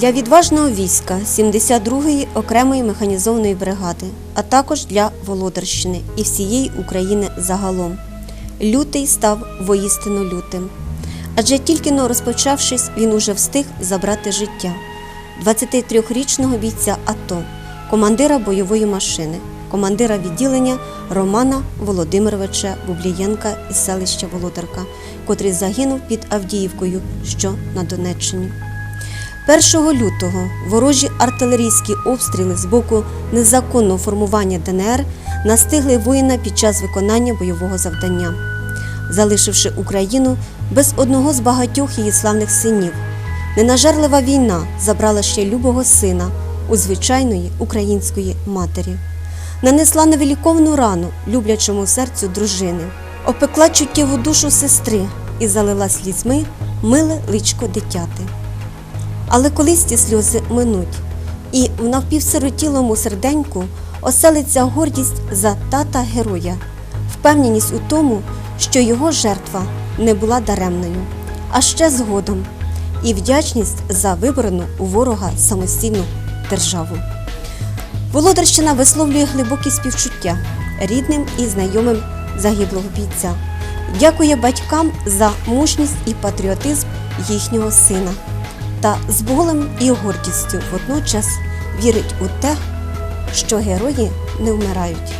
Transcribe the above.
для відважного війська 72-ї окремої механізованої бригади, а також для Володарщини і всієї України загалом. Лютий став воістину лютим. Адже тільки но розпочавшись, він уже встиг забрати життя 23-річного бійця АТО, командира бойової машини, командира відділення Романа Володимировича Бублієнка із селища Володарка, котрий загинув під Авдіївкою, що на Донеччині. 1 лютого ворожі артилерійські обстріли з боку незаконного формування ДНР настигли воїна під час виконання бойового завдання, залишивши Україну без одного з багатьох її славних синів. Ненажерлива війна забрала ще любого сина у звичайної української матері, нанесла невиліковну рану люблячому серцю дружини, опекла чуттєву душу сестри і залила слізьми миле личко дитяти. Але колись ці сльози минуть, і в навпівсиротілому серденьку оселиться гордість за тата героя, впевненість у тому, що його жертва не була даремною, а ще згодом, і вдячність за виборену у ворога самостійну державу. Володарщина висловлює глибокі співчуття рідним і знайомим загиблого бійця. Дякує батькам за мужність і патріотизм їхнього сина та з болем і гордістю водночас вірить у те, що герої не вмирають.